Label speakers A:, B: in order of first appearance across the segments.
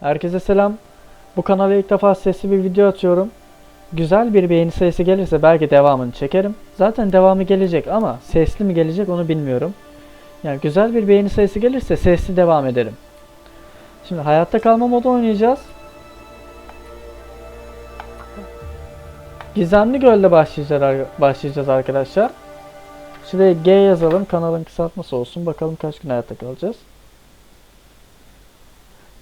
A: Herkese selam. Bu kanala ilk defa sesli bir video atıyorum. Güzel bir beğeni sayısı gelirse belki devamını çekerim. Zaten devamı gelecek ama sesli mi gelecek onu bilmiyorum. Yani güzel bir beğeni sayısı gelirse sesli devam ederim. Şimdi hayatta kalma modu oynayacağız. Gizemli Göl'de başlayacağız, arkadaşlar. Şuraya G yazalım. Kanalın kısaltması olsun. Bakalım kaç gün hayatta kalacağız.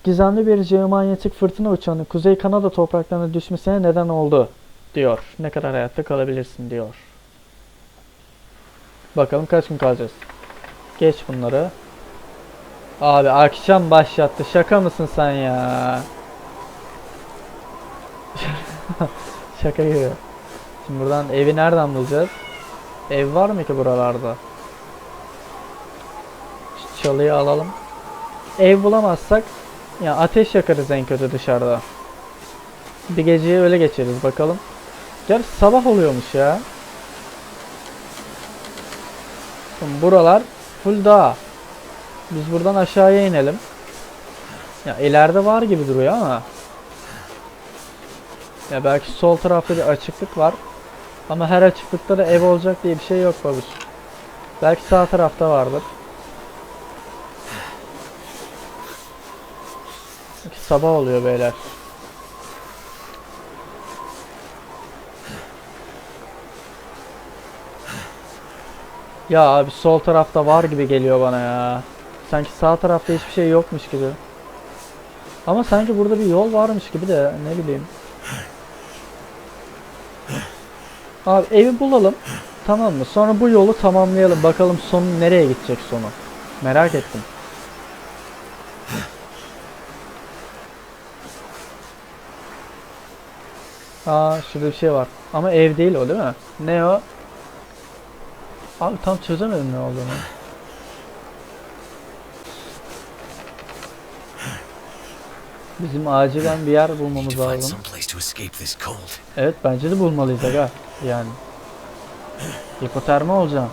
A: Gizemli bir jeomanyetik fırtına uçağının Kuzey Kanada topraklarına düşmesine neden oldu diyor. Ne kadar hayatta kalabilirsin diyor. Bakalım kaç gün kalacağız. Geç bunları. Abi akşam başlattı. Şaka mısın sen ya? Şaka gibi. Şimdi buradan evi nereden bulacağız? Ev var mı ki buralarda? Şu çalıyı alalım. Ev bulamazsak ya ateş yakarız en kötü dışarıda. Bir geceyi öyle geçiririz bakalım. Gerçi sabah oluyormuş ya. Şimdi buralar full dağ. Biz buradan aşağıya inelim. Ya ileride var gibi duruyor ama. Ya belki sol tarafta bir açıklık var. Ama her açıklıkta da ev olacak diye bir şey yok babuş. Belki sağ tarafta vardır. Sabah oluyor beyler. Ya abi sol tarafta var gibi geliyor bana ya. Sanki sağ tarafta hiçbir şey yokmuş gibi. Ama sanki burada bir yol varmış gibi de ne bileyim. Abi evi bulalım. Tamam mı? Sonra bu yolu tamamlayalım. Bakalım sonu nereye gidecek sonu. Merak ettim. Aa şurada bir şey var. Ama ev değil o değil mi? Ne o? Abi tam çözemedim ne olduğunu. Bizim acilen bir yer bulmamız lazım. Evet bence de bulmalıyız aga. Yani. Hipotermi olacağım.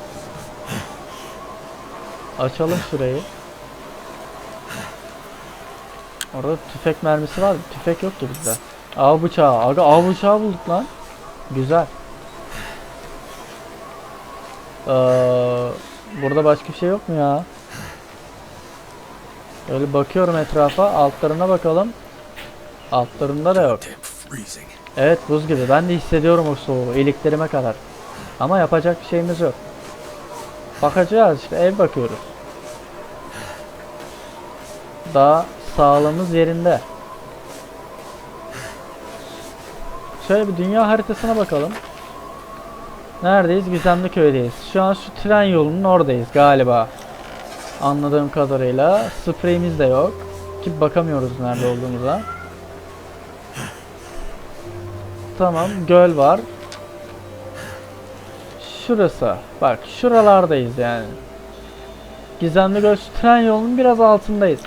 A: Açalım şurayı. Orada tüfek mermisi var. Tüfek yok ki bizde. Av bıçağı. Aga av bıçağı bulduk lan. Güzel. Ee, burada başka bir şey yok mu ya? Öyle bakıyorum etrafa. Altlarına bakalım. Altlarında da yok. Evet buz gibi. Ben de hissediyorum o soğuğu iliklerime kadar. Ama yapacak bir şeyimiz yok. Bakacağız işte ev bakıyoruz. Daha sağlığımız yerinde. Şöyle bir dünya haritasına bakalım. Neredeyiz? Gizemli köydeyiz. Şu an şu tren yolunun oradayız galiba. Anladığım kadarıyla. Spreyimiz de yok. Ki bakamıyoruz nerede olduğumuza. Tamam göl var. Şurası. Bak şuralardayız yani. Gizemli Göl şu tren yolunun biraz altındayız.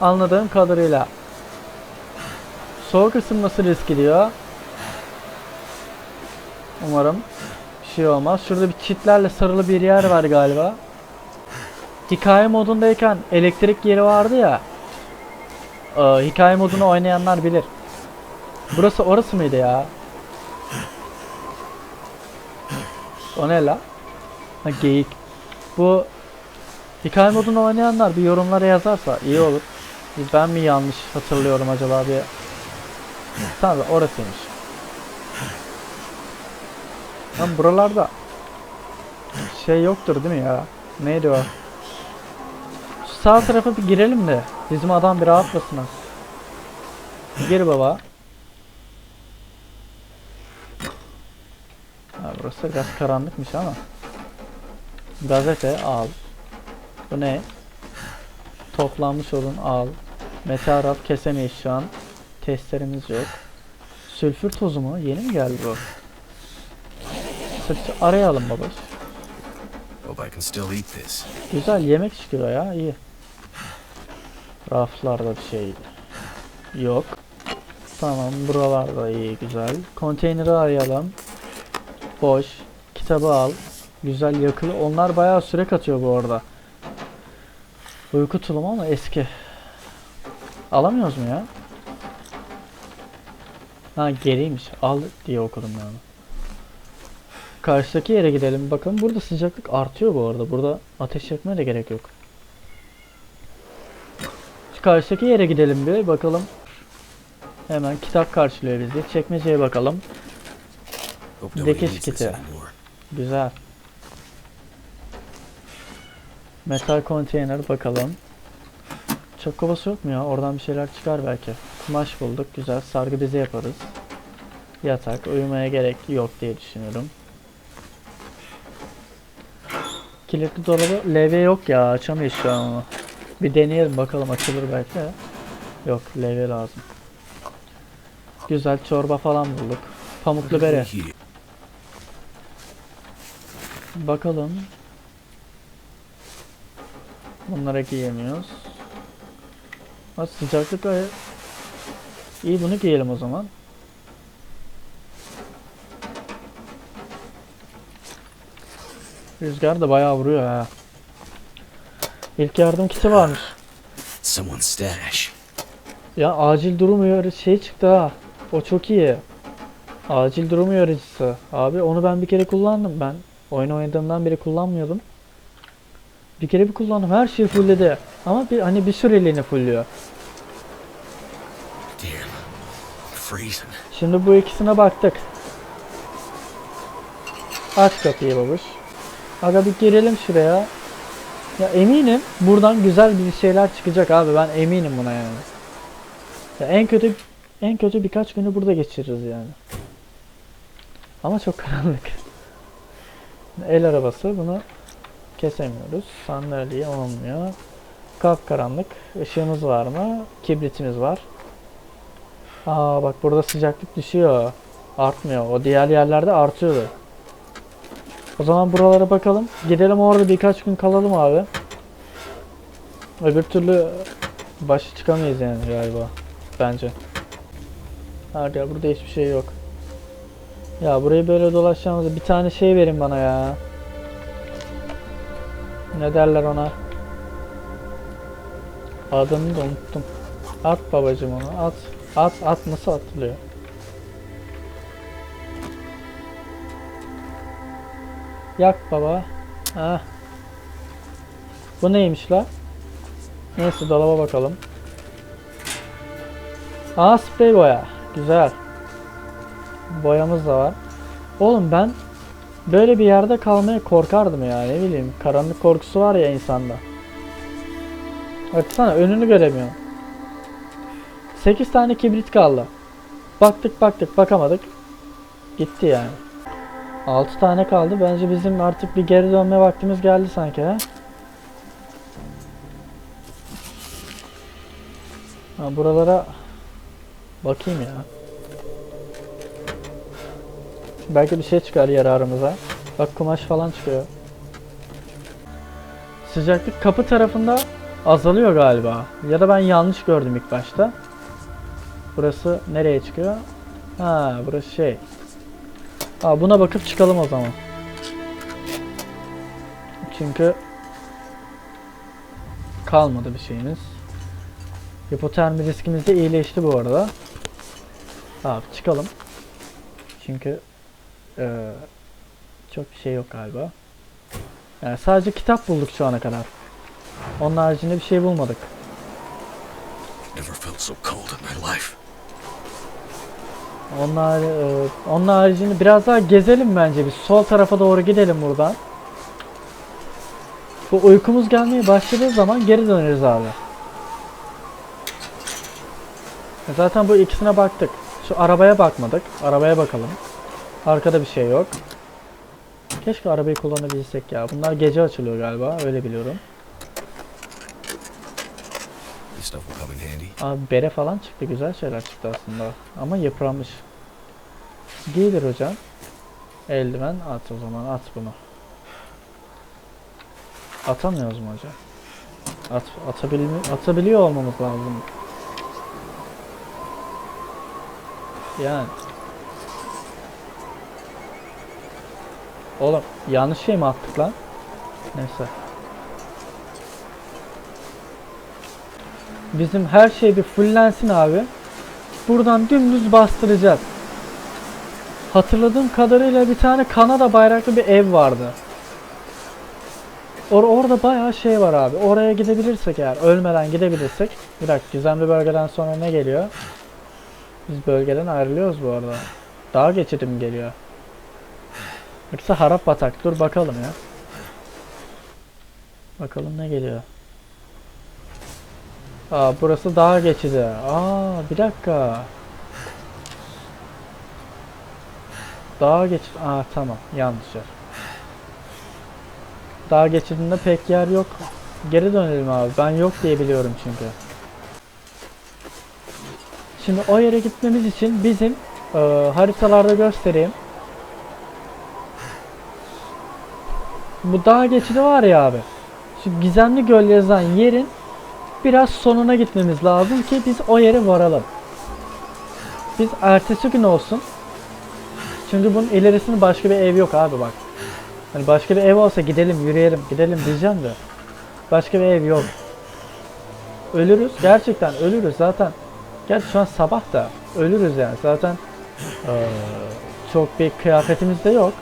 A: Anladığım kadarıyla. Soğuk ısınması risk diyor. Umarım bir şey olmaz. Şurada bir çitlerle sarılı bir yer var galiba. Hikaye modundayken elektrik yeri vardı ya. Ee, hikaye modunu oynayanlar bilir. Burası orası mıydı ya? O ne la? Ha geyik. Bu hikaye modunu oynayanlar bir yorumlara yazarsa iyi olur. Ben mi yanlış hatırlıyorum acaba bir. Tamam orasıymış. Lan buralarda şey yoktur değil mi ya? Neydi o? Şu sağ tarafa bir girelim de bizim adam bir rahatlasın. ha. Gir baba. Ha, burası biraz karanlıkmış ama. Gazete al. Bu ne? Toplanmış olun al. Meteorat kesemeyiz şu an. Testlerimiz yok. Sülfür tozu mu? Yeni mi geldi bu? Sıkça arayalım baba.
B: Hope I can still eat this.
A: Güzel yemek çıkıyor ya iyi. Raflarda bir şey yok. Tamam buralarda iyi güzel. Konteyneri arayalım. Boş. Kitabı al. Güzel yakılı. Onlar bayağı süre katıyor bu arada. Uyku tulumu ama eski. Alamıyoruz mu ya? Ha geriymiş. Al diye okudum onu. Karşıdaki yere gidelim bakalım. Burada sıcaklık artıyor bu arada. Burada ateş yakmaya da gerek yok. Şu karşıdaki yere gidelim bir bakalım. Hemen kitap karşılıyor bizi. Çekmeceye bakalım.
B: This
A: kiti. Güzel. Metal konteyner bakalım. Çöp kovası yok mu ya? Oradan bir şeyler çıkar belki. Kumaş bulduk. Güzel. Sargı bezi yaparız. Yatak. Uyumaya gerek yok diye düşünüyorum. Kilitli dolabı levye yok ya. Açamayız şu an onu. Bir deneyelim bakalım açılır belki. Yok levye lazım. Güzel çorba falan bulduk. Pamuklu bere. Bakalım. Bunlara giyemiyoruz. Ha, sıcaklık gayet... İyi bunu giyelim o zaman. Rüzgar da bayağı vuruyor ha. İlk yardım kiti varmış.
B: Someone's stash.
A: Ya acil durum şey çıktı ha. O çok iyi. Acil durum uyarıcısı. Abi onu ben bir kere kullandım ben. Oyun oynadığımdan beri kullanmıyordum. Bir kere bir kullandım. Her şeyi fullledi. Ama bir hani bir süreliğine fullüyor. Şimdi bu ikisine baktık. Aç kapıyı babuş. Aga bir girelim şuraya. Ya eminim buradan güzel bir şeyler çıkacak abi. Ben eminim buna yani. Ya en kötü en kötü birkaç günü burada geçiririz yani. Ama çok karanlık. El arabası bunu kesemiyoruz. Sandalye olmuyor. Kap karanlık. Işığımız var mı? Kibritimiz var. Aa bak burada sıcaklık düşüyor. Artmıyor. O diğer yerlerde artıyordu. O zaman buralara bakalım. Gidelim orada birkaç gün kalalım abi. Öbür türlü başı çıkamayız yani galiba. Bence. Hadi ya burada hiçbir şey yok. Ya burayı böyle dolaşacağımızda bir tane şey verin bana ya. Ne derler ona? Adını da unuttum. At babacım onu at. At at nasıl atılıyor? Yak baba. Ha. Bu neymiş la? Neyse dolaba bakalım. Aa sprey boya. Güzel. Boyamız da var. Oğlum ben böyle bir yerde kalmaya korkardım ya ne bileyim. Karanlık korkusu var ya insanda. Baksana önünü göremiyorum. 8 tane kibrit kaldı. Baktık baktık bakamadık. Gitti yani. 6 tane kaldı. Bence bizim artık bir geri dönme vaktimiz geldi sanki ha. Buralara bakayım ya. Belki bir şey çıkar yararımıza. Bak kumaş falan çıkıyor. Sıcaklık kapı tarafında azalıyor galiba. Ya da ben yanlış gördüm ilk başta. Burası nereye çıkıyor? Ha, burası şey. Aa, buna bakıp çıkalım o zaman. Çünkü kalmadı bir şeyimiz. Hipotermi riskimiz de iyileşti bu arada. Abi çıkalım. Çünkü eee, çok bir şey yok galiba. Yani sadece kitap bulduk şu ana kadar. Onun haricinde bir şey bulmadık.
B: Never felt so cold in my life.
A: Onlar, e, onun haricinde biraz daha gezelim bence. Bir sol tarafa doğru gidelim buradan. Bu uykumuz gelmeye başladığı zaman geri döneriz abi. E, Zaten bu ikisine baktık. Şu arabaya bakmadık. Arabaya bakalım. Arkada bir şey yok. Keşke arabayı kullanabilsek ya. Bunlar gece açılıyor galiba. Öyle biliyorum. Abi bere falan çıktı. Güzel şeyler çıktı aslında. Ama yıpranmış. Giydir hocam. Eldiven at o zaman. At bunu. Atamıyoruz mu hocam? At, atabilmi atabiliyor olmamız lazım. Yani. Oğlum yanlış şey mi attık lan? Neyse. Bizim her şey bir fullensin abi. Buradan dümdüz bastıracağız. Hatırladığım kadarıyla bir tane Kanada bayraklı bir ev vardı. Or orada bayağı şey var abi. Oraya gidebilirsek eğer ölmeden gidebilirsek. Bir dakika gizemli bölgeden sonra ne geliyor? Biz bölgeden ayrılıyoruz bu arada. Dağ geçidi mi geliyor? Yoksa harap batak. Dur bakalım ya. Bakalım ne geliyor. Aa burası dağ geçidi. Aa bir dakika. Dağ geçidi. Aa tamam yanlış yer. Dağ geçidinde pek yer yok. Geri dönelim abi. Ben yok diye biliyorum çünkü. Şimdi o yere gitmemiz için bizim e, haritalarda göstereyim. Bu dağ geçidi var ya abi. Şu gizemli göl yazan yerin biraz sonuna gitmemiz lazım ki biz o yere varalım. Biz ertesi gün olsun. Çünkü bunun ilerisinde başka bir ev yok abi bak. Hani başka bir ev olsa gidelim yürüyelim gidelim diyeceğim de. Başka bir ev yok. Ölürüz gerçekten ölürüz zaten. Gerçi şu an sabah da ölürüz yani zaten çok bir kıyafetimiz de yok.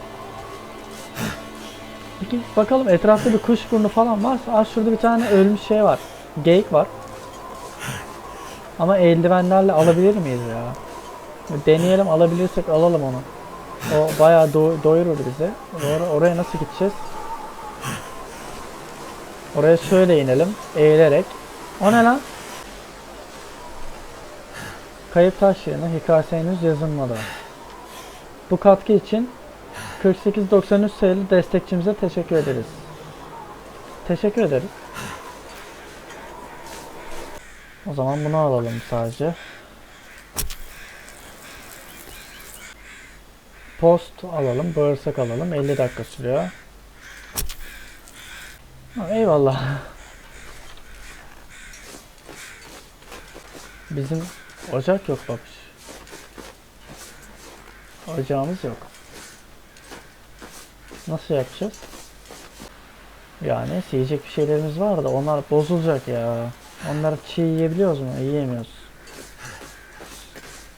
A: Peki bakalım etrafta bir kuş burnu falan varsa Aa, şurada bir tane ölmüş şey var. Geyik var. Ama eldivenlerle alabilir miyiz ya? Deneyelim alabilirsek alalım onu. O bayağı do- doyurur bizi. Or- oraya nasıl gideceğiz? Oraya şöyle inelim. Eğilerek. O ne lan? Kayıp taş yerine hikayesi henüz yazılmadı. Bu katkı için 4893 sayılı destekçimize teşekkür ederiz. Teşekkür ederiz. O zaman bunu alalım sadece. Post alalım, bağırsak alalım. 50 dakika sürüyor. Ha, eyvallah. Bizim ocak yok babuş. Ocağımız yok. Nasıl yapacağız? Yani yiyecek bir şeylerimiz var da onlar bozulacak ya. Onları çiğ yiyebiliyoruz mu? Yiyemiyoruz.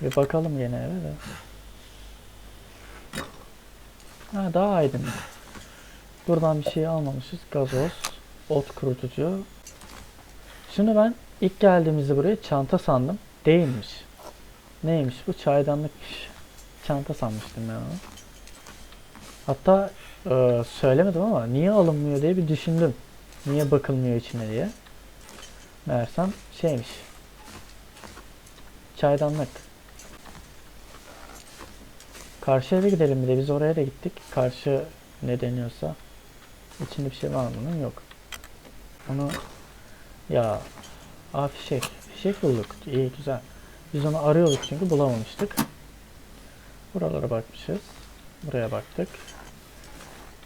A: Bir bakalım yine eve de. Ha daha aydınlık. Buradan bir şey almamışız. Gazoz, ot kurutucu. Şunu ben ilk geldiğimizde buraya çanta sandım. Değilmiş. Neymiş bu? Çaydanlıkmış. Çanta sanmıştım ben onu. Hatta e, söylemedim ama niye alınmıyor diye bir düşündüm. Niye bakılmıyor içine diye. Meğersem şeymiş. Çaydanlık. Karşı eve gidelim bir de biz oraya da gittik. Karşı ne deniyorsa. İçinde bir şey var mı bunun? Yok. Onu ya Aa fişek. Fişek bulduk. İyi güzel. Biz onu arıyorduk çünkü bulamamıştık. Buralara bakmışız. Buraya baktık.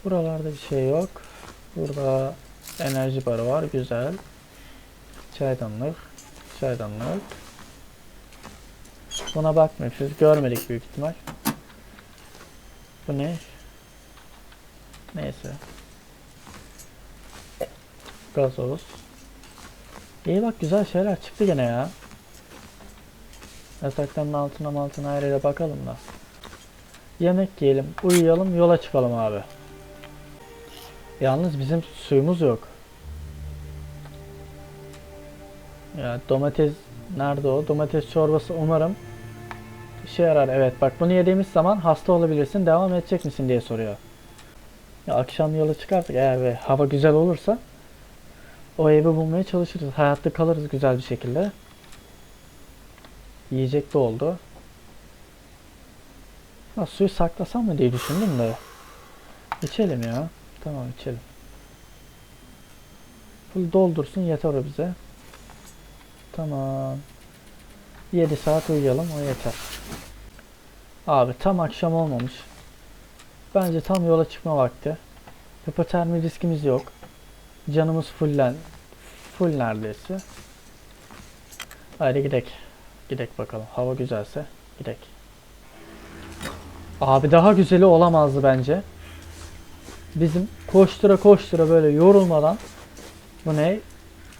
A: Buralarda bir şey yok. Burada enerji barı var. Güzel. Çaydanlık. Çaydanlık. Buna bakmışız. Görmedik büyük ihtimal. Bu ne? Neyse. Gazoz. İyi bak güzel şeyler çıktı gene ya. Yatakların altına altına yere bakalım da. Yemek yiyelim, uyuyalım, yola çıkalım abi. Yalnız bizim suyumuz yok. Ya domates nerede o? Domates çorbası umarım işe yarar. Evet bak bunu yediğimiz zaman hasta olabilirsin. Devam edecek misin diye soruyor. Ya akşam yola çıkarsak eğer ve hava güzel olursa o evi bulmaya çalışırız. Hayatta kalırız güzel bir şekilde. Yiyecek de oldu. Ha, suyu saklasam mı diye düşündüm de. İçelim ya. Tamam içelim. Full doldursun yeter o bize. Tamam. 7 saat uyuyalım o yeter. Abi tam akşam olmamış. Bence tam yola çıkma vakti. Hipotermi riskimiz yok. Canımız fullen full neredeyse. Haydi gidek. Gidek bakalım. Hava güzelse gidek. Abi daha güzeli olamazdı bence. Bizim koştura koştura böyle yorulmadan bu ne?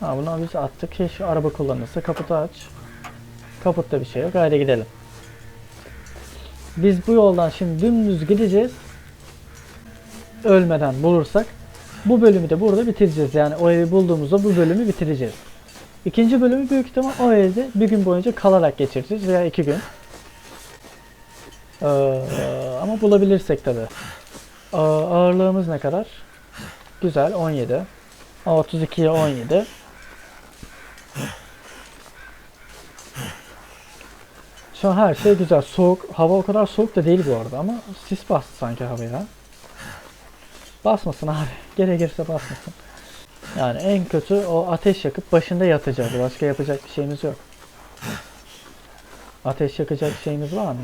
A: Ha bunu biz attık. Şu araba kullanırsa kaputu aç. Kaputta bir şey yok. Haydi gidelim. Biz bu yoldan şimdi dümdüz gideceğiz. Ölmeden bulursak. Bu bölümü de burada bitireceğiz. Yani o evi bulduğumuzda bu bölümü bitireceğiz. İkinci bölümü büyük ihtimal o evde bir gün boyunca kalarak geçireceğiz veya iki gün. Ee, ama bulabilirsek tabi. Ağırlığımız ne kadar? Güzel 17. 32'ye 17. Şu an her şey güzel. Soğuk. Hava o kadar soğuk da değil bu arada ama sis bastı sanki havaya. Basmasın abi. Gerekirse basmasın. Yani en kötü o ateş yakıp başında yatacağız. Başka yapacak bir şeyimiz yok. Ateş yakacak şeyimiz var mı?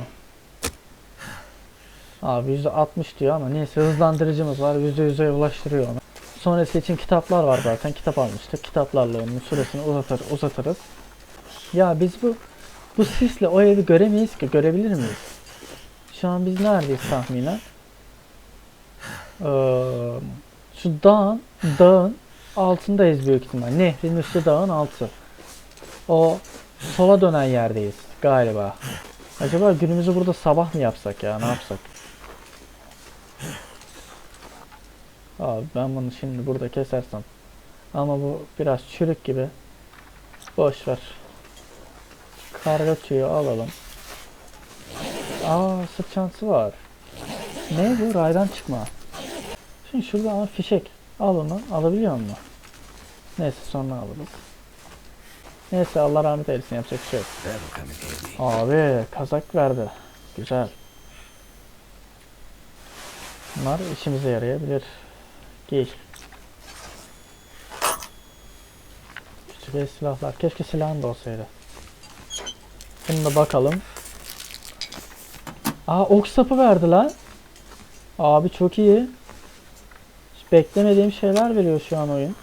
A: Abi %60 diyor ama neyse hızlandırıcımız var. %100'e ulaştırıyor onu. Sonrası için kitaplar var zaten. Kitap almıştık. Kitaplarla onun süresini uzatır, uzatırız. Ya biz bu bu sisle o evi göremeyiz ki. Görebilir miyiz? Şu an biz neredeyiz tahminen? Ee, şu dağın, dağın altındayız büyük ihtimal. Nehrin üstü dağın altı. O sola dönen yerdeyiz galiba. Acaba günümüzü burada sabah mı yapsak ya? Ne yapsak? Abi ben bunu şimdi burada kesersem. Ama bu biraz çürük gibi. Boş ver. Karga tüyü alalım. Aa sırt çantası var. Ne bu? Raydan çıkma. Şimdi şurada ama fişek. Al onu. Alabiliyor musun? Neyse sonra alırız. Neyse Allah rahmet eylesin yapacak bir şey yok. Abi kazak verdi. Güzel. Bunlar işimize yarayabilir. Giy. Küçük silahlar. Keşke silahın da olsaydı. Bunu da bakalım. Aa ok sapı verdi lan. Abi çok iyi. Hiç beklemediğim şeyler veriyor şu an oyun.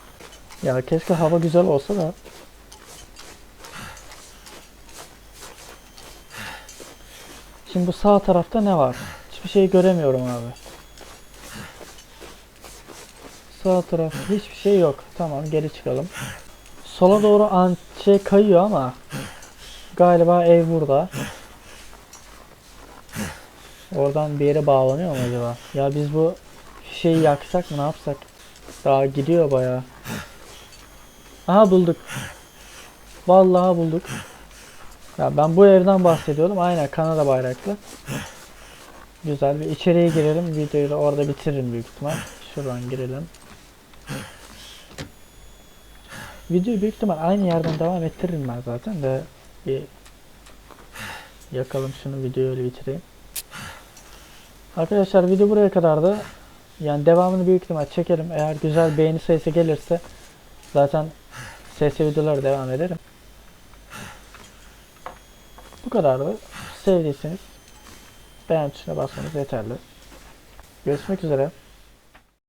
A: Ya keşke hava güzel olsa da. Şimdi bu sağ tarafta ne var? Hiçbir şey göremiyorum abi. Sağ taraf hiçbir şey yok. Tamam geri çıkalım. Sola doğru an şey kayıyor ama galiba ev burada. Oradan bir yere bağlanıyor mu acaba? Ya biz bu şeyi yaksak mı ne yapsak? Daha gidiyor bayağı. Aha bulduk. Vallahi bulduk. Ya ben bu evden bahsediyordum. Aynen Kanada bayraklı. Güzel bir içeriye girelim. Videoyu da orada bitiririm büyük ihtimal. Şuradan girelim. Videoyu büyük ihtimal aynı yerden devam ettiririm ben zaten de bir yakalım şunu videoyu bitireyim. Arkadaşlar video buraya kadardı. Yani devamını büyük ihtimal çekerim. Eğer güzel beğeni sayısı gelirse zaten SS videoları devam ederim. Bu kadardı. Sevdiyseniz beğen tuşuna basmanız yeterli. Görüşmek üzere.